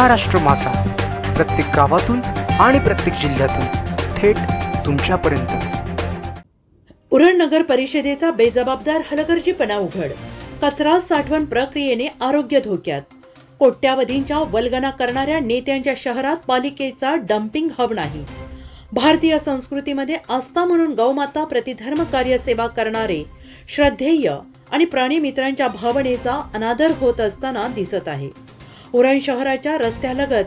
महाराष्ट्र मासा प्रत्येक गावातून आणि प्रत्येक जिल्ह्यातून थेट तुमच्यापर्यंत. उरण नगर परिषदेचा बेजबाबदार हलगर्जीपणा उघड. कचरा साठवण प्रक्रियेने आरोग्य धोक्यात. कोट्यावधींच्या वल्गना करणाऱ्या नेत्यांच्या शहरात पालिकेचा डम्पिंग हब नाही. भारतीय संस्कृतीमध्ये आस्था म्हणून गौमाता प्रतिधर्म कार्य सेवा करणारे श्रद्धेय आणि प्राणीमित्रांच्या भावनेचा अनादर होत असताना दिसत आहे. उरण शहराच्या रस्त्यालगत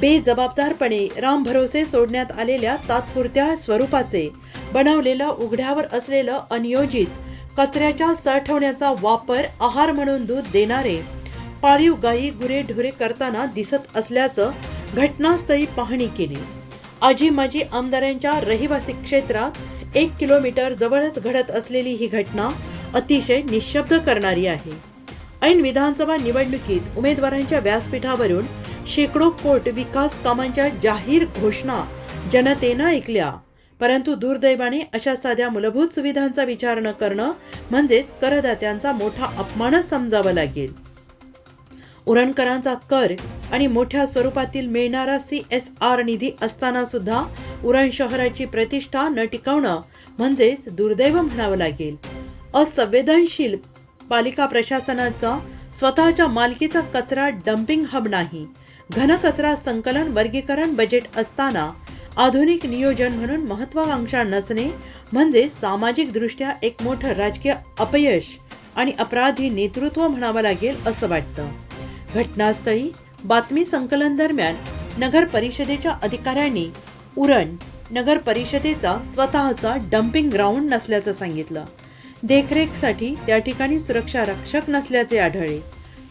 बेजबाबदारपणे राम भरोसे सोडण्यात आलेल्या तात्पुरत्या स्वरूपाचे बनवलेलं उघड्यावर असलेलं अनियोजित कचऱ्याच्या साठवण्याचा वापर आहार म्हणून दूध देणारे पाळीव गायी गुरेढुरे करताना दिसत असल्याचं घटनास्थळी पाहणी केली. आजी माजी आमदारांच्या रहिवासी क्षेत्रात एक किलोमीटर जवळच घडत असलेली ही घटना अतिशय निशब्द करणारी आहे. ऐन विधानसभा निवडणुकीत उमेदवारांच्या व्यासपीठावरून शेकडो कोट विकास कामांच्या जाहीर घोषणा जनतेनं ऐकल्या. परंतु दुर्दैवाने अशा साध्या मूलभूत सुविधांचा विचार न करणं म्हणजेच करदात्यांचा मोठा अपमानच समजावा लागेल. उरणकरांचा कर आणि मोठ्या स्वरूपातील मिळणारा सी एस आर निधी असताना सुद्धा उरण शहराची प्रतिष्ठा न टिकवणं म्हणजेच दुर्दैव म्हणावं लागेल. असंवेदनशील पालिका प्रशासनाचा स्वतःच्या मालकीचा कचरा डम्पिंग हब नाही. घनकचरा संकलन वर्गीकरण बजेट असताना आधुनिक नियोजन म्हणून महत्वाकांक्षा नसणे म्हणजे सामाजिकदृष्ट्या एक मोठं राजकीय अपयश आणि अपराधी नेतृत्व म्हणावं लागेल असं वाटतं. घटनास्थळी बातमी संकलन दरम्यान नगर परिषदेच्या अधिकाऱ्यांनी उरण नगर परिषदेचा स्वतःचा डम्पिंग ग्राउंड नसल्याचं सांगितलं. देखरेखसाठी त्या ठिकाणी सुरक्षा रक्षक नसल्याचे आढळले.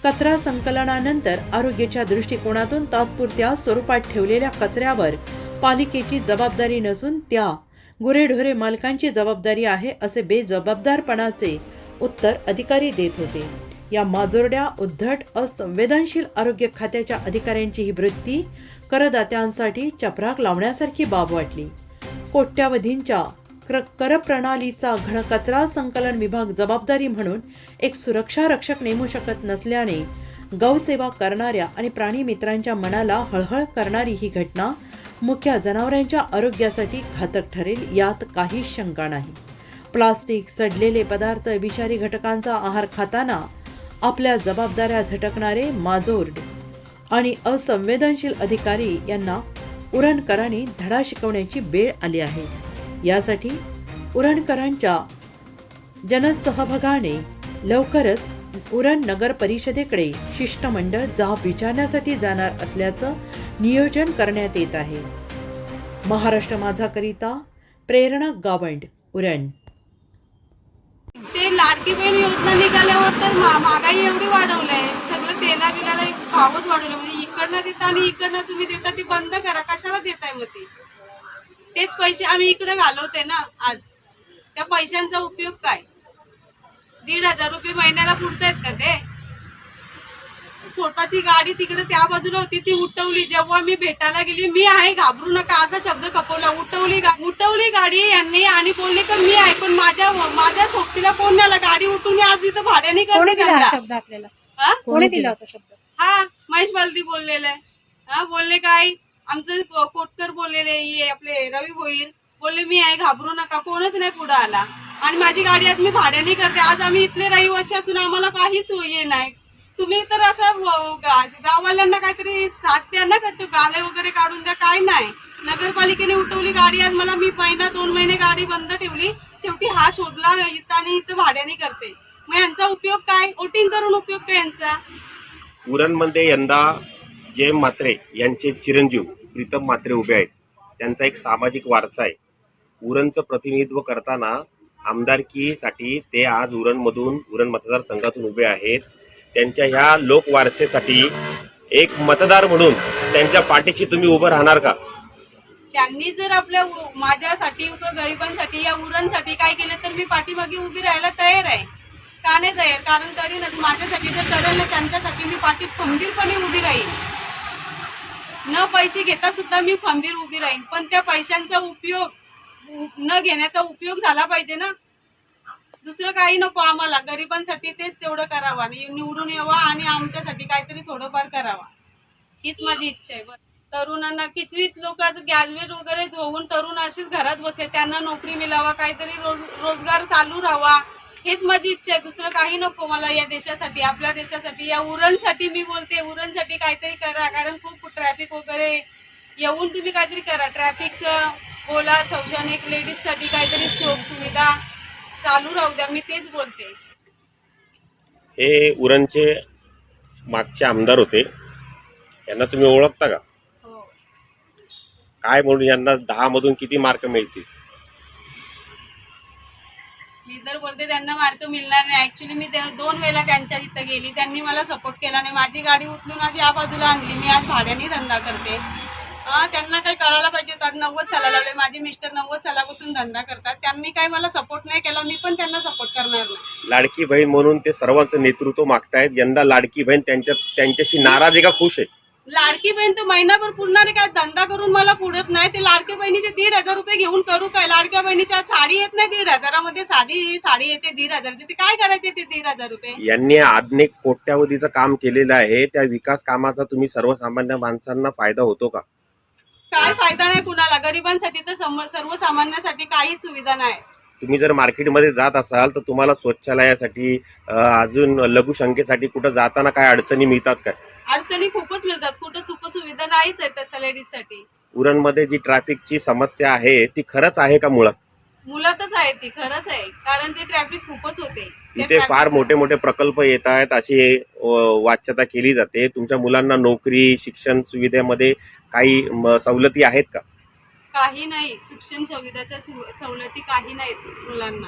कचरा संकलनानंतर आरोग्याच्या दृष्टिकोनातून तात्पुरत्या स्वरूपात ठेवलेल्या कचऱ्यावर पालिकेची जबाबदारी नसून त्या गुरेढोरे मालकांची जबाबदारी आहे असे बेजबाबदारपणाचे उत्तर अधिकारी देत होते. या माजोरड्या उद्धट असंवेदनशील आरोग्य खात्याच्या अधिकाऱ्यांची ही वृत्ती करदात्यांसाठी चपराक लावण्यासारखी बाब वाटली. कोट्यावधींच्या क्र करप्रणालीचा घनकचरा संकलन विभाग जबाबदारी म्हणून एक सुरक्षा रक्षक नेमू शकत नसल्याने गौसेवा करणाऱ्या आणि प्राणीमित्रांच्या मनाला हळहळ करणारी ही घटना मुख्य जनावरांच्या आरोग्यासाठी घातक ठरेल यात काहीच शंका नाही. प्लास्टिक सडलेले पदार्थ विषारी घटकांचा आहार खाताना आपल्या जबाबदाऱ्या झटकणारे माजोर्ड आणि असंवेदनशील अधिकारी यांना उरणकरांनी धडा शिकवण्याची वेळ आली आहे. यासाठी उरणकरांच्या जनसहभागाने लवकरच उरण नगर परिषदेकडे शिष्टमंडळ जाब विचारण्यासाठी जाणार असल्याचं नियोजन करण्यात येत आहे. महाराष्ट्र माझाकरिता प्रेरणा गावंड उरण. ते लाडकी बहीण योजना निघाल्यावर तर महागाई एवढी वाढवलंय. सगळं तेला बिलाला भावच वाढवलं. म्हणजे इकडनं देता आणि इकडनं तुम्ही देता ते बंद करा. कशाला देताय मग ते? तेच पैसे आम्ही इकडे घालवते ना आज. त्या पैशांचा उपयोग काय? दीड हजार रुपये महिन्याला पुरतायत का ते? स्वतःची गाडी तिकडे त्या बाजूला होती ती उठवली. जेव्हा मी भेटायला गेली मी आहे घाबरू नका असा शब्द खपवला. उठवली गा- उठवली गाडी यांनी आणि बोलले का मी आहे पण माझ्या माझ्या सोबतीला कोण नेला? गाडी उठून आज इथं भाड्याने कोणी दिला हा. शब्द आपल्याला? हा? कोणी दिला? होता शब्द? हा महेश बालदी बोललेलं आहे. हा बोलले काय? आमचं कोटकर बोललेले ये आपले रवी होईल बोलले मी आहे घाबरू नका कोणच नाही पुढे आला. आणि माझी गाडी आज मी भाड्याने करते. आज आम्ही इथले रहिवासी असून आम्हाला काहीच हे नाही. तुम्ही तर असं हो, गाववाल्यांना काहीतरी साथ द्या ना करतो गाले वगैरे काढून द्या काय नाही. नगरपालिकेने उठवली गाडी आज मला मी महिना दोन महिने गाडी बंद ठेवली. शेवटी हा शोधला इथं आणि इथं भाड्याने करते. मग यांचा उपयोग काय? ओटिंग करून उपयोग काय यांचा? उरणमध्ये यंदा जयम म्हात्रे यांचे चिरंजीव. प्रीतम मात्रे उभे आहेत. त्यांचा एक सामाजिक वारसा आहे. उरणचं प्रतिनिधित्व करताना आमदारकीसाठी ते आज उरणमधून उरण मतदारसंघातून उभे आहेत. त्यांच्या ह्या लोकवारसेसाठी एक मतदार म्हणून त्यांच्या पाठीशी तुम्ही उभं राहणार का? त्यांनी जर आपल्या माझ्यासाठी किंवा गरिबांसाठी या उरणसाठी काय केलं तर मी पाठीमागे उभी राहायला तयार आहे. का नाही तयार? कारण तरी माझ्यासाठी जर चढल ना त्यांच्यासाठी मी पाठी खंबीरपणे उभी राहील न पैसे घेता सुद्धा मी खंबीर उभी राहीन. पण त्या पैशांचा उपयोग न घेण्याचा उपयोग झाला पाहिजे ना. दुसरं काही नको आम्हाला. गरिबांसाठी तेच तेवढं करावं आणि निवडून यावा आणि आमच्यासाठी काहीतरी थोडंफार करावा. हीच माझी इच्छा आहे. बस. तरुणांना कितीच लोक ग्रॅज्युएट वगैरे होऊन तरुण असेच घरात बसले. त्यांना नोकरी मिळावा काहीतरी रोज रोजगार चालू राहावा. हेच माझी इच्छा आहे. दुसरं काही नको मला या देशासाठी आपल्या देशासाठी. या उरणसाठी मी बोलते. उरणसाठी काहीतरी करा. कारण खूप ट्रॅफिक वगैरे येऊन तुम्ही काहीतरी करा. ट्रॅफिकचं बोला शौचालय लेडीजसाठी काहीतरी सुख सुविधा चालू राहू द्या. मी तेच बोलते. हे उरणचे मागचे आमदार होते. यांना तुम्ही ओळखता का? हो. काय म्हणून यांना दहा मधून किती मार्क मिळतील? मी तर बोलते त्यांना मार्क मिळणार नाही. ऍक्च्युली मी दोन वेळा त्यांच्या इथं गेली. त्यांनी मला सपोर्ट केला नाही माझी गाडी उचलून आज या बाजूला आणली. मी आज भाड्याने धंदा करते. हा त्यांना काही कळायला पाहिजे आज नव्वद साला लावले. माझे मिस्टर नव्वद सालापासून धंदा करतात. त्यांनी काही मला सपोर्ट नाही केला. मी पण त्यांना सपोर्ट करणार नाही. लाडकी बहीण म्हणून ते सर्वांचं नेतृत्व मागतायत. यंदा लाडकी बहीण त्यांच्या त्यांच्याशी नाराज आहे का? खुश आहे? लाडकी बहीण तर महिनाभर पुरणारे काय धंदा करून मला पुरत नाही. ते लाडकी बहिणीचे दीड हजार रुपये घेऊन करू काय? लाडक्या बहिणीच्या साडी येत नाही दीड हजारामध्ये. साधी साडी येते दीड हजारची. ते काय करायचे ते दीड हजार रुपये? यांनी आधुनिक कोट्यावधीचं काम केलेलं आहे. त्या विकास कामाचा तुम्ही सर्वसामान्य माणसांना फायदा होतो का? काय फायदा नाही कुणाला? गरिबांसाठी तर सम- सर्वसामान्यांसाठी काही सुविधा नाही. तुम्ही जर मार्केटमध्ये जात असाल तर तुम्हाला स्वच्छालयासाठी अं, अजून लघुशंकेसाठी कुठं जाताना काय अडचणी मिळतात काय? अडचणी खूपच मिळतात. कुठं सुख सुविधा नाहीच आहेत तसं लेडीजसाठी उरणमध्ये जी ट्रॅफिकची समस्या आहे ती खरंच आहे का मुळात? मुलातच आहे ती खरंच आहे. कारण ते ट्रॅफिक खूपच होते. त्या इथे फार traffic- मोठे मोठे प्रकल्प येत आहेत अशी अं, वाच्यता केली जाते. तुमच्या मुलांना नोकरी शिक्षण सुविधेमध्ये काही म, सवलती आहेत का? काही नाही. शिक्षण सुविधाच्या सु- सवलती काही नाहीत मुलांना.